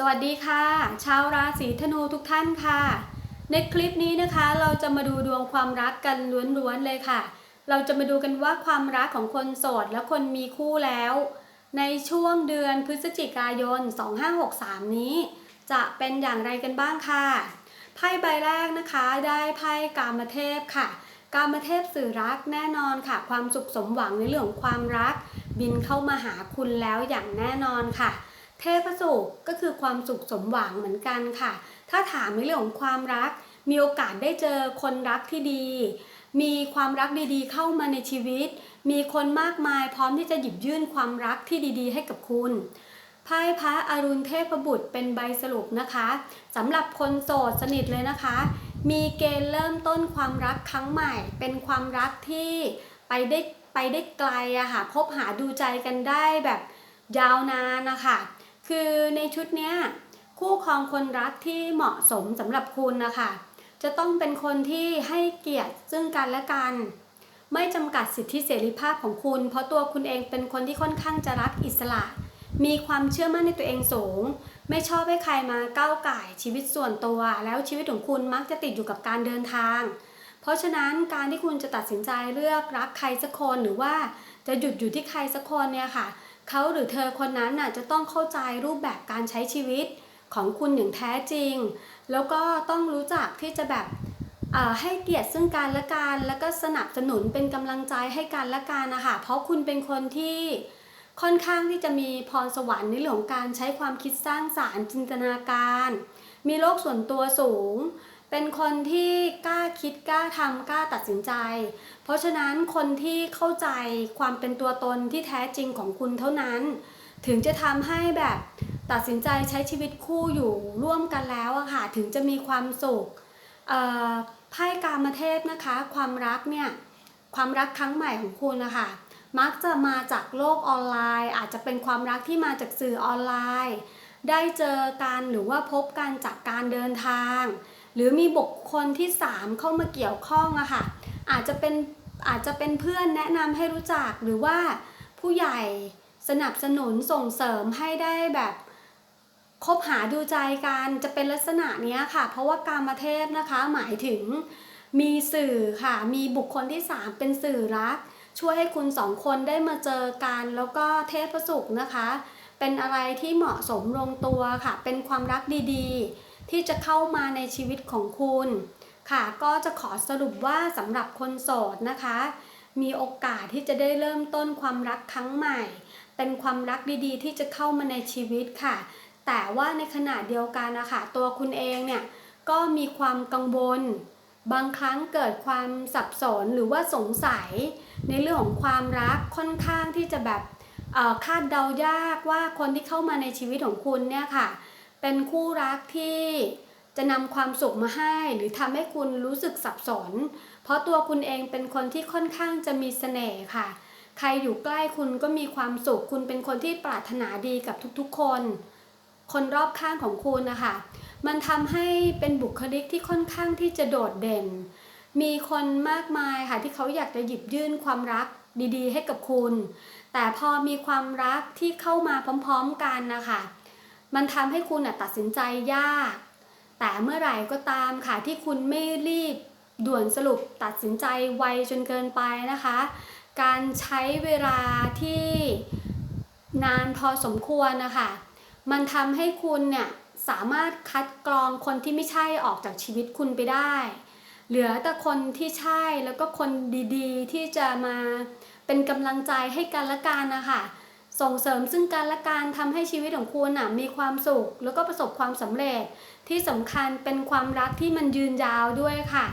สวัสดีค่ะ ชาวราศีธนูทุกท่านค่ะ ในคลิปนี้นะคะเราจะมาดูดวงความรักกันล้วนๆเลยค่ะ เราจะมาดูกันว่าความรักของคนโสดและคนมีคู่แล้ว ในช่วงเดือนพฤศจิกายน 2563 นี้ จะเป็นอย่างไรกันบ้างค่ะไพ่ใบแรกนะคะได้ไพ่กามเทพค่ะ กามเทพสื่อรักแน่นอนค่ะ ความสุขสมหวังในเรื่องของความรัก บินเข้ามาหาคุณแล้วอย่างแน่นอนค่ะ เทพสุขก็คือความสุขสมหวังเหมือนกันค่ะ ถ้าถามในเรื่องของความรัก มีโอกาสได้เจอคนรักที่ดี มีความรักดีๆ เข้ามาในชีวิต มีคนมากมายพร้อมที่จะหยิบยื่นความรักที่ดีๆ ให้กับคุณไพ่พระอรุณเทพบุตรเป็นใบสรุปนะคะสำหรับคนโสดสนิทเลยนะคะ มีเกณฑ์เริ่มต้นความรักครั้งใหม่ เป็นความรักที่ไปได้ไปได้ไกลอะค่ะคบหาดูใจกันได้แบบยาวนานนะคะ คือในชุดเนี้ยคู่ครองคนรักที่เหมาะสมสำหรับคุณนะคะจะต้องเป็นคนที่ให้เกียรติซึ่งกันและกัน ไม่จำกัดสิทธิเสรีภาพของคุณ เพราะตัวคุณเองเป็นคนที่ค่อนข้างจะรักอิสระ มีความเชื่อมั่นในตัวเองสูง ไม่ชอบให้ใครมาก้าวไก่ชีวิตส่วนตัว แล้วชีวิตของคุณมักจะติดอยู่กับการเดินทาง เพราะฉะนั้นการที่คุณจะตัดสินใจเลือกรักใครสักคนหรือว่าจะหยุดอยู่ที่ใครสักคนเนี่ยค่ะ เขาหรือเธอคนนั้นน่ะจะต้องเข้าใจรูปแบบการใช้ชีวิตของคุณอย่างแท้จริง แล้วก็ต้องรู้จักที่จะแบบให้เกียรติซึ่งกันและกันแล้วก็สนับสนุนเป็นกำลังใจให้กันและกันนะคะเพราะคุณเป็นคนที่ค่อนข้างที่จะมีพรสวรรค์ในเรื่องของการใช้ความคิดสร้างสารรค์จินตนาการ มีโลกส่วนตัวสูง เป็นคนที่กล้าคิดกล้าทำกล้าตัดสินใจ เพราะฉะนั้นคนที่เข้าใจความเป็นตัวตนที่แท้จริงของคุณเท่านั้น ถึงจะทำให้แบบตัดสินใจใช้ชีวิตคู่อยู่ร่วมกันแล้วอะค่ะถึงจะมีความสุขไพ่กามเทพนะคะ ความรักเนี่ยความรักครั้งใหม่ของคุณนะคะมักจะมาจากโลกออนไลน์ อาจจะเป็นความรักที่มาจากสื่อออนไลน์ ได้เจอกันหรือว่าพบกันจากการเดินทาง หรือมีบุคคลที่ 3 เข้ามาเกี่ยวข้องอะค่ะอาจจะเป็นอาจจะเป็นเพื่อนแนะนำให้รู้จักหรือว่าผู้ใหญ่สนับสนุนส่งเสริมให้ได้แบบคบหาดูใจกันจะเป็นลักษณะเนี้ยค่ะ เพราะว่าการมาเทพนะคะหมายถึงมีสื่อค่ะ มีบุคคลที่ 3 เป็นสื่อรัก ช่วยให้คุณสองคนได้มาเจอกัน แล้วก็เทพสุขนะคะ เป็นอะไรที่เหมาะสมลงตัวค่ะ เป็นความรักดีๆ ที่จะเข้ามาในชีวิตของคุณ ค่ะ ก็จะขอสรุปว่าสำหรับคนโสดนะคะ มีโอกาสที่จะได้เริ่มต้นความรักครั้งใหม่ เป็นความรักดีๆ ที่จะเข้ามาในชีวิตค่ะ แต่ว่าในขณะเดียวกันนะคะตัวคุณเองเนี่ยก็มีความกังวล บางครั้งเกิดความสับสนหรือว่าสงสัย ในเรื่องของความรักค่อนข้างที่จะแบบ คาดเดายากว่าคนที่เข้ามาในชีวิตของคุณเนี่ยค่ะ เป็นคู่รักที่จะนำความสุขมาให้ หรือทำให้คุณรู้สึกสับสน เพราะตัวคุณเองเป็นคนที่ค่อนข้างจะมีเสน่ห์ค่ะ ใครอยู่ใกล้คุณก็มีความสุข คุณเป็นคนที่ปรารถนาดีกับทุกๆคน คนรอบข้างของคุณนะคะ มันทำให้เป็นบุคลิกที่ค่อนข้างที่จะโดดเด่น มีคนมากมายค่ะที่เขาอยากจะหยิบยื่นความรักดีๆ ให้กับคุณ แต่พอมีความรักที่เข้ามาพร้อมๆกันนะคะมันทำให้คุณตัดสินใจยาก แต่เมื่อไหร่ก็ตามค่ะที่คุณไม่รีบด่วนสรุปตัดสินใจไวจนเกินไปนะคะ การใช้เวลาที่นานพอสมควรนะคะมันทำให้คุณเนี่ยสามารถคัดกรองคนที่ไม่ใช่ออกจากชีวิตคุณไปได้ เหลือแต่คนที่ใช่แล้วก็คนดีๆ ที่จะมา เป็นกำลังใจให้กันและกันนะคะส่งเสริมซึ่งกันและกันทำให้ชีวิตของคุณน่ะมีความสุข แล้วก็ประสบความสำเร็จ ที่สำคัญเป็นความรักที่มันยืนยาวด้วยค่ะ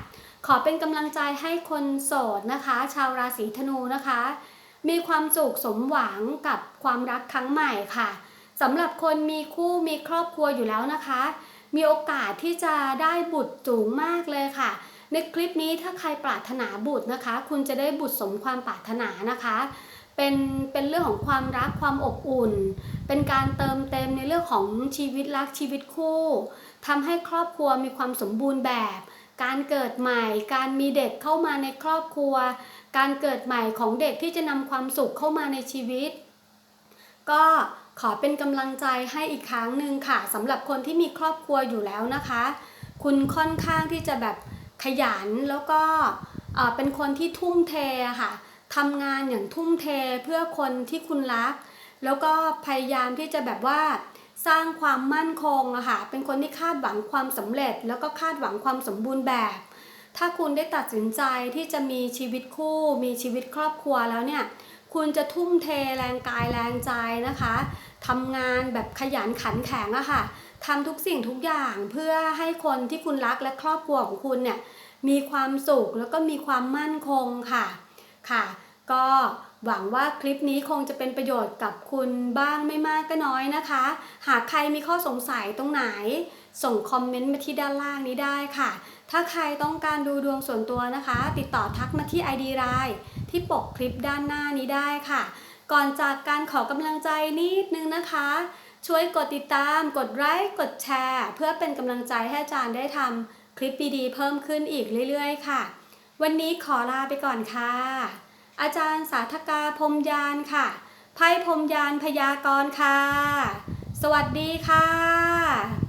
ขอเป็นกำลังใจให้คนโสดนะคะ ชาวราศีธนูนะคะ มีความสุขสมหวังกับความรักครั้งใหม่ค่ะสำหรับคนมีคู่มีครอบครัวอยู่แล้วนะคะ มีโอกาสที่จะได้บุตรสูงมากเลยค่ะ ในคลิปนี้ถ้าใครปรารถนาบุตรนะคะ คุณจะได้บุตรสมความปรารถนานะคะ เป็นเป็นเรื่องของความรักความอบอุ่น เป็นการเติมเต็มในเรื่องของชีวิตรักชีวิตคู่ทำให้ครอบครัวมีความสมบูรณ์แบบ การเกิดใหม่ การมีเด็กเข้ามาในครอบครัว การเกิดใหม่ของเด็กที่จะนำความสุขเข้ามาในชีวิต ก็ขอเป็นกำลังใจให้อีกครั้งหนึ่งค่ะสำหรับคนที่มีครอบครัวอยู่แล้วนะคะ คุณค่อนข้างที่จะแบบ ขยันแล้วก็เป็นคนที่ทุ่มเทค่ะทำงานอย่างทุ่มเทเพื่อคนที่คุณรัก แล้วก็พยายามที่จะแบบว่าสร้างความมั่นคงอะค่ะ เป็นคนที่คาดหวังความสำเร็จ แล้วก็คาดหวังความสมบูรณ์แบบ ถ้าคุณได้ตัดสินใจที่จะมีชีวิตคู่ มีชีวิตครอบครัวแล้วเนี่ย คุณจะทุ่มเทแรงกายแรงใจนะคะทำงานแบบขยันขันแข็งอะค่ะ ทำทุกสิ่งทุกอย่างเพื่อให้คนที่คุณรักและครอบครัวของคุณเนี่ยมีความสุขแล้วก็มีความมั่นคงค่ะค่ะ ก็หวังว่าคลิปนี้คงจะเป็นประโยชน์กับคุณบ้างไม่มากก็น้อยนะคะ หากใครมีข้อสงสัยตรงไหน ส่งคอมเมนต์มาที่ด้านล่างนี้ได้ค่ะ ถ้าใครต้องการดูดวงส่วนตัวนะคะ ติดต่อทักมาที่ ID ไลน์ที่ปกคลิปด้านหน้านี้ได้ค่ะ ก่อนจากการขอกำลังใจนิดนึงนะคะ ช่วยกดติดตาม กดไลค์ กดแชร์ เพื่อเป็นกำลังใจให้อาจารย์ได้ทำคลิปดีๆเพิ่มขึ้นอีกเรื่อยๆ ค่ะ วันนี้ขอลาไปก่อนค่ะ อาจารย์สาธกาพรมยานค่ะ ไพ่พรมยานพยากรณ์ค่ะ สวัสดีค่ะ